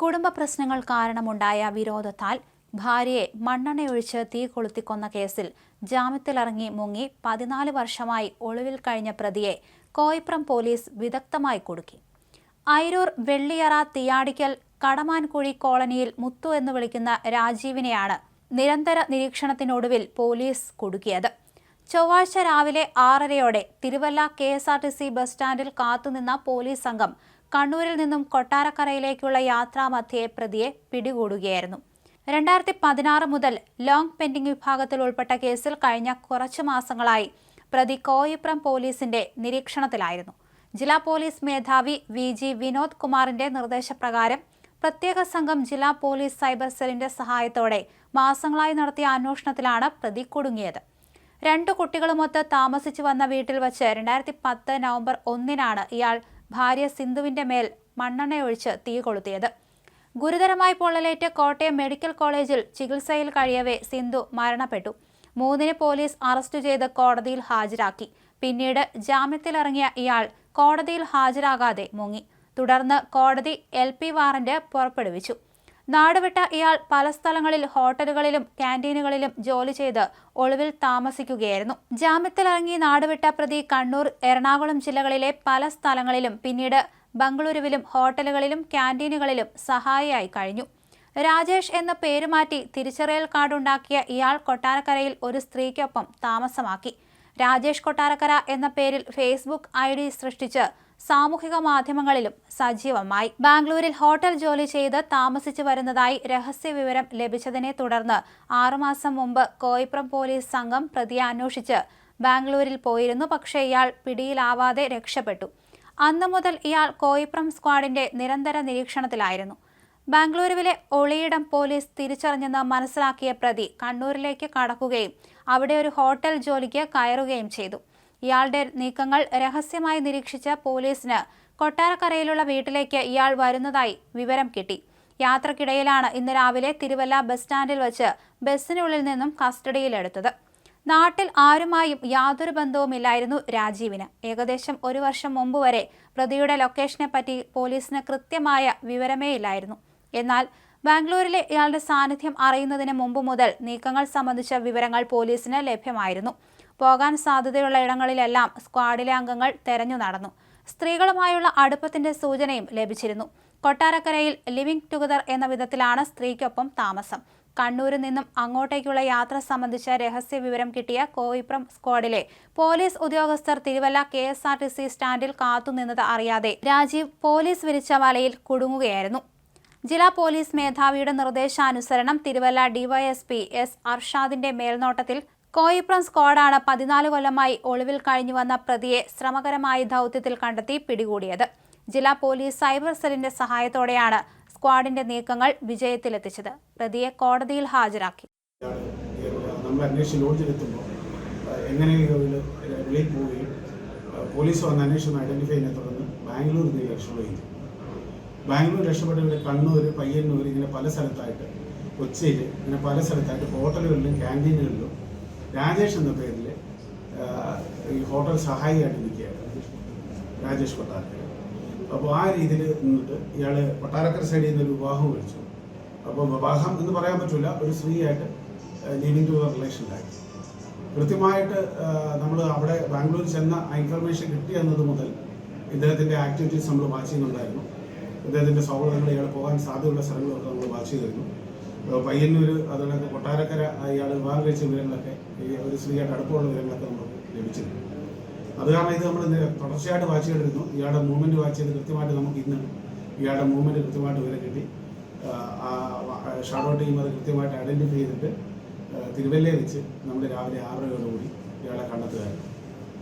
കുടുംബ പ്രശ്നങ്ങൾ കാരണമുണ്ടായ വിരോധത്താൽ ഭാര്യയെ മണ്ണെണ്ണയൊഴിച്ച് തീ കൊളുത്തിക്കൊന്ന കേസിൽ ജാമ്യത്തിലിറങ്ങി മുങ്ങി പതിനാല് വർഷമായി ഒളിവിൽ കഴിഞ്ഞ പ്രതിയെ കോയിപ്രം പോലീസ് വിദഗ്ധമായി കൊടുക്കി. അയിരൂർ വെള്ളിയറ തിയാടിക്കൽ കടമാൻകുഴി കോളനിയിൽ മുത്തു എന്ന് വിളിക്കുന്ന രാജീവിനെയാണ് നിരന്തര നിരീക്ഷണത്തിനൊടുവിൽ പോലീസ് കൊടുക്കിയത്. ചൊവ്വാഴ്ച രാവിലെ ആറരയോടെ Thiruvalla K S R T C bus സ്റ്റാൻഡിൽ കാത്തുനിന്ന പോലീസ് സംഘം കണ്ണൂരിൽ നിന്നും കൊട്ടാരക്കരയിലേക്കുള്ള യാത്രാമധ്യേ പ്രതിയെ പിടികൂടുകയായിരുന്നു. രണ്ടായിരത്തി പതിനാറ് മുതൽ ലോങ് പെൻഡിംഗ് വിഭാഗത്തിൽ ഉൾപ്പെട്ട കേസിൽ കഴിഞ്ഞ കുറച്ചു മാസങ്ങളായി പ്രതി കോയിപ്രം പോലീസിന്റെ നിരീക്ഷണത്തിലായിരുന്നു. ജില്ലാ പോലീസ് മേധാവി വി ജി വിനോദ് കുമാറിന്റെ നിർദ്ദേശപ്രകാരം പ്രത്യേക സംഘം ജില്ലാ പോലീസ് സൈബർ സെല്ലിന്റെ സഹായത്തോടെ മാസങ്ങളായി നടത്തിയ അന്വേഷണത്തിലാണ് പ്രതി കുടുങ്ങിയത്. രണ്ടു കുട്ടികളുമൊത്ത് താമസിച്ചു വന്ന വീട്ടിൽ വച്ച് രണ്ടായിരത്തി പത്ത് നവംബർ ഒന്നിനാണ് ഇയാൾ ഭാര്യ സിന്ധുവിന്റെ മേൽ മണ്ണെണ്ണയൊഴിച്ച് തീ കൊളുത്തിയത്. ഗുരുതരമായി പൊള്ളലേറ്റ് കോട്ടയം മെഡിക്കൽ കോളേജിൽ ചികിത്സയിൽ കഴിയവേ സിന്ധു മരണപ്പെട്ടു. മൂന്നിന് പോലീസ് അറസ്റ്റ് ചെയ്ത് കോടതിയിൽ ഹാജരാക്കി. പിന്നീട് ജാമ്യത്തിലിറങ്ങിയ ഇയാൾ കോടതിയിൽ ഹാജരാകാതെ മുങ്ങി. തുടർന്ന് കോടതി എൽ വാറന്റ് പുറപ്പെടുവിച്ചു. നാടുവിട്ട ഇയാൾ പല സ്ഥലങ്ങളിൽ ഹോട്ടലുകളിലും ക്യാന്റീനുകളിലും ജോലി ചെയ്ത് ഒളിവിൽ താമസിക്കുകയായിരുന്നു. ജാമ്യത്തിലിറങ്ങി നാടുവിട്ട പ്രതി കണ്ണൂർ എറണാകുളം ജില്ലകളിലെ പല സ്ഥലങ്ങളിലും പിന്നീട് ബംഗളൂരുവിലും ഹോട്ടലുകളിലും ക്യാന്റീനുകളിലും സഹായിയായി കഴിഞ്ഞു. രാജേഷ് എന്ന പേരുമാറ്റി തിരിച്ചറിയൽ കാർഡുണ്ടാക്കിയ ഇയാൾ കൊട്ടാരക്കരയിൽ ഒരു സ്ത്രീക്കൊപ്പം താമസമാക്കി. രാജേഷ് കൊട്ടാരക്കര എന്ന പേരിൽ ഫേസ്ബുക്ക് ഐ സൃഷ്ടിച്ച് സാമൂഹിക മാധ്യമങ്ങളിലും സജീവമായി. ബാംഗ്ലൂരിൽ ഹോട്ടൽ ജോലി ചെയ്ത് താമസിച്ചു വരുന്നതായി രഹസ്യ വിവരം ലഭിച്ചതിനെ തുടർന്ന് ആറുമാസം മുമ്പ് കോയിപ്രം പോലീസ് സംഘം പ്രതിയെ അന്വേഷിച്ച് ബാംഗ്ലൂരിൽ പോയിരുന്നു. പക്ഷേ ഇയാൾ പിടിയിലാവാതെ രക്ഷപ്പെട്ടു. അന്നു മുതൽ ഇയാൾ കോയിപ്രം സ്ക്വാഡിന്റെ നിരന്തര നിരീക്ഷണത്തിലായിരുന്നു. ബാംഗ്ലൂരുവിലെ ഒളിയിടം പോലീസ് തിരിച്ചറിഞ്ഞെന്ന് മനസ്സിലാക്കിയ പ്രതി കണ്ണൂരിലേക്ക് കടക്കുകയും അവിടെ ഒരു ഹോട്ടൽ ജോലിക്ക് കയറുകയും ചെയ്തു. ഇയാളുടെ നീക്കങ്ങൾ രഹസ്യമായി നിരീക്ഷിച്ച പോലീസിന് കൊട്ടാരക്കരയിലുള്ള വീട്ടിലേക്ക് ഇയാൾ വരുന്നതായി വിവരം കിട്ടി. യാത്രക്കിടയിലാണ് ഇന്ന് രാവിലെ തിരുവല്ല ബസ് സ്റ്റാൻഡിൽ വച്ച് ബസ്സിനുള്ളിൽ നിന്നും കസ്റ്റഡിയിലെടുത്തത്. നാട്ടിൽ ആരുമായും യാതൊരു ബന്ധവുമില്ലായിരുന്നു രാജീവിന്. ഏകദേശം ഒരു വർഷം മുമ്പ് വരെ പ്രതിയുടെ ലൊക്കേഷനെ പറ്റി പോലീസിന് കൃത്യമായ വിവരമേ ഇല്ലായിരുന്നു എന്നാൽ ബാംഗ്ലൂരിലെ ഇയാളുടെ സാന്നിധ്യം അറിയുന്നതിന് മുമ്പ് മുതൽ നീക്കങ്ങൾ സംബന്ധിച്ച വിവരങ്ങൾ പോലീസിന് ലഭ്യമായിരുന്നു. പോകാൻ സാധ്യതയുള്ള ഇടങ്ങളിലെല്ലാം സ്ക്വാഡിലെ അംഗങ്ങൾ തെരഞ്ഞു നടന്നു. സ്ത്രീകളുമായുള്ള അടുപ്പത്തിന്റെ സൂചനയും ലഭിച്ചിരുന്നു. കൊട്ടാരക്കരയിൽ ലിവിംഗ് ടുഗദർ എന്ന വിധത്തിലാണ് സ്ത്രീക്കൊപ്പം താമസം. കണ്ണൂരിൽ നിന്നും അങ്ങോട്ടേക്കുള്ള യാത്ര സംബന്ധിച്ച രഹസ്യ വിവരം കിട്ടിയ കോയിപ്രം സ്ക്വാഡിലെ പോലീസ് ഉദ്യോഗസ്ഥർ Thiruvalla K S R T C സ്റ്റാൻഡിൽ കാത്തുനിന്നത് അറിയാതെ രാജീവ് പോലീസ് വിരിച്ച വലയിൽ കുടുങ്ങുകയായിരുന്നു. ജില്ലാ പോലീസ് മേധാവിയുടെ നിർദ്ദേശാനുസരണം തിരുവല്ല ഡിവൈഎസ്പി എസ് അർഷാദിന്റെ മേൽനോട്ടത്തിൽ കോയിപ്രം സ്ക്വാഡാണ് പതിനാല് കൊല്ലമായി ഒളിവിൽ കഴിഞ്ഞു വന്ന പ്രതിയെ ശ്രമകരമായ ദൗത്യത്തിൽ കണ്ടെത്തി പിടികൂടിയത്. ജില്ലാ പോലീസ് സൈബർ സെല്ലിന്റെ സഹായത്തോടെയാണ് സ്ക്വാഡിന്റെ നീക്കങ്ങൾ വിജയത്തിലെത്തിച്ചത്. പ്രതിയെ കോടതിയിൽ ഹാജരാക്കി. നമ്മൾ എങ്ങനെ വെളിയിൽ പോവുകയും പോലീസ് വന്ന് അന്വേഷണം ഐഡന്റിഫൈ ചെയ്യുന്നതിനെ തുടർന്ന് ബാംഗ്ലൂർ നിന്ന് രക്ഷപ്പെടുകയും ബാംഗ്ലൂർ രക്ഷപ്പെട്ടവർ കണ്ണൂർ പയ്യന്നൂർ ഇങ്ങനെ പല സ്ഥലത്തായിട്ട് കൊച്ചിയിൽ ഇങ്ങനെ പല സ്ഥലത്തായിട്ട് ഹോട്ടലുകളിലും ക്യാന്റീനുകളിലും രാജേഷ് എന്ന പേരിൽ ഈ ഹോട്ടൽ സഹായിയായിട്ട് നിൽക്കുകയായിരുന്നു രാജേഷ് കൊട്ടാരക്കര അപ്പോൾ ആ രീതിയിൽ നിന്നിട്ട് ഇയാൾ കൊട്ടാരക്കര സൈഡിൽ നിന്ന് ഒരു വിവാഹം കഴിച്ചു. അപ്പോൾ വിവാഹം എന്ന് പറയാൻ പറ്റില്ല ഒരു സ്ത്രീയായിട്ട് ലിവിങ് ടു റിലേഷൻ റിലേഷനിലായി കൃത്യമായിട്ട് നമ്മൾ അവിടെ ബാംഗ്ലൂർ ചെന്ന ആ ഇൻഫർമേഷൻ കിട്ടി എന്നത് മുതൽ ഇദ്ദേഹത്തിന്റെ ആക്ടിവിറ്റീസ് നമ്മൾ വാച്ച് ചെയ്യുന്നുണ്ടായിരുന്നു. ഇദ്ദേഹത്തിന്റെ സൗഹൃദങ്ങൾ ഇയാൾ പോകാൻ സാധ്യതയുള്ള സ്ഥലങ്ങളൊക്കെ നമ്മൾ വാച്ച് ചെയ്തിരുന്നു. പയ്യന്നൂർ അതുപോലെ കൊട്ടാരക്കര ഇയാൾ വിവാഹം കഴിച്ച വിവരങ്ങളൊക്കെ ഒരു സ്ത്രീയായിട്ട് അടുപ്പമുള്ള വിവരങ്ങളൊക്കെ നമുക്ക് ലഭിച്ചിട്ടുണ്ട്. അത് കാരണം ഇത് നമ്മൾ തുടർച്ചയായിട്ട് വാച്ച് ചെയ്തിരുന്നു. ഇയാളുടെ മൂവ്മെന്റ് വാച്ച് ചെയ്ത് കൃത്യമായിട്ട് നമുക്ക് ഇന്ന് ഇയാളുടെ മൂവ്മെന്റ് കൃത്യമായിട്ട് വിവരം കിട്ടി. ഷാഡോ ടീം അത് കൃത്യമായിട്ട് ഐഡന്റിഫൈ ചെയ്തിട്ട് തിരുവല്ലയിൽ വെച്ച് നമ്മൾ രാവിലെ ആറരയോടുകൂടി ഇയാളെ കണ്ടെത്തുകയായിരുന്നു.